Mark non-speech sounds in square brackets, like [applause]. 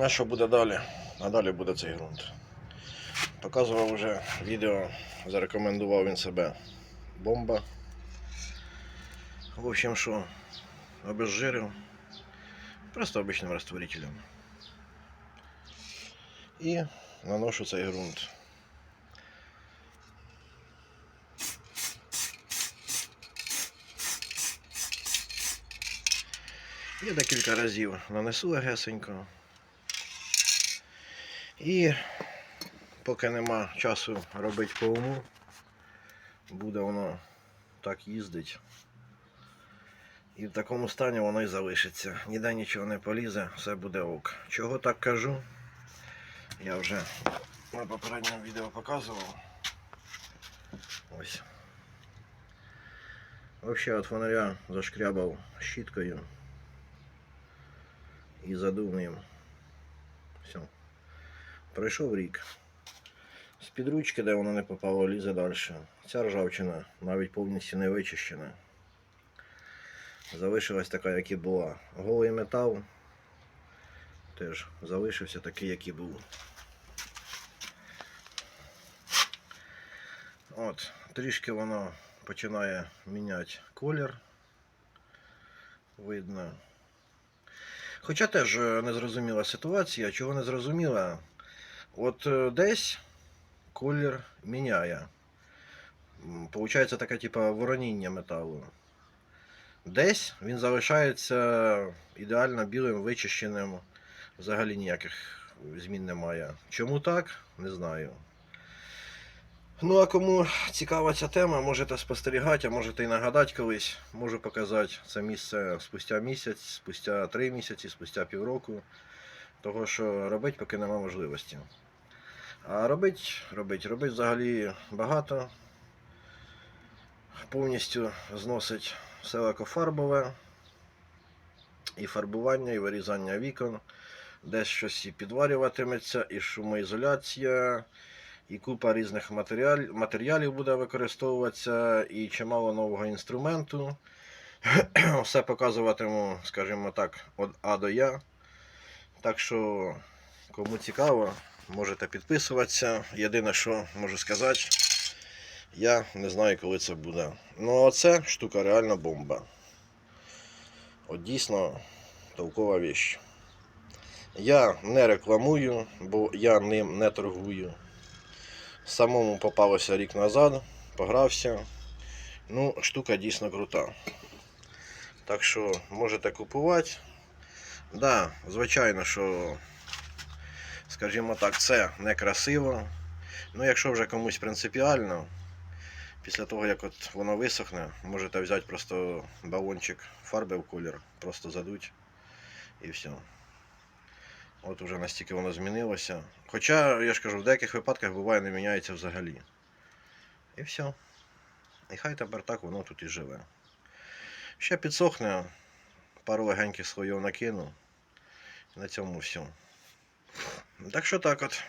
А що буде далі? А далі буде цей ґрунт. Показував вже відео, зарекомендував він себе. Бомба. В общем, що, обезжирив. Просто обичним растворителем. І наношу цей ґрунт. Я декілька разів нанесу легесенько. І поки нема часу робити по уму, буде воно так їздить. І в такому стані воно і залишиться. Ніде нічого не полізе, все буде ок. Чого так кажу? Я вже на попередньому відео показував. Ось. Взагалі от фонаря зашкрябав щіткою і задув ним. Все. Пройшов рік. З під ручки, де воно не попало, лізе далі. Ця ржавчина навіть повністю не вичищена. Залишилась така, як і була. Голий метал теж залишився такий, як і був. От, трішки воно починає міняти колір. Видно. Хоча теж е, незрозуміла ситуація. Чого не зрозуміла? От е, десь колір міняє. Получається таке, типа, вороніння металу. Десь він залишається ідеально білим, вичищеним. Взагалі ніяких змін немає. Чому так? Не знаю. Ну, а кому цікава ця тема, можете спостерігати, а можете і нагадати колись. Можу показати це місце спустя місяць, спустя три місяці, спустя півроку. Того, що робити, поки нема можливості. А робить, робить, робить взагалі багато. Повністю зносить все лакофарбове. І фарбування, і вирізання вікон. Десь щось і підварюватиметься, і шумоізоляція, і купа різних матеріалів, матеріалів буде використовуватися, і чимало нового інструменту. [clears throat] Все показуватиму, скажімо так, від А до Я. Так що, кому цікаво, можете підписуватися. Єдине, що можу сказати, я не знаю, коли це буде. Ну, а це штука реально бомба. От дійсно толкова віч. Я не рекламую, бо я ним не торгую. Самому попалося рік назад, погрався. Ну, штука дійсно крута. Так що можете купувати. Да, звичайно, що, скажімо так, це не красиво. Ну, якщо вже комусь принципіально, після того, як от воно висохне, можете взяти просто балончик фарби в колір, просто задуть і все. От уже настільки воно змінилося. Хоча, я ж кажу, в деяких випадках буває не міняється взагалі. І все. І хай тепер так воно тут і живе. Ще підсохне, пару легеньких слоїв накину. На цьому все. Так що так от.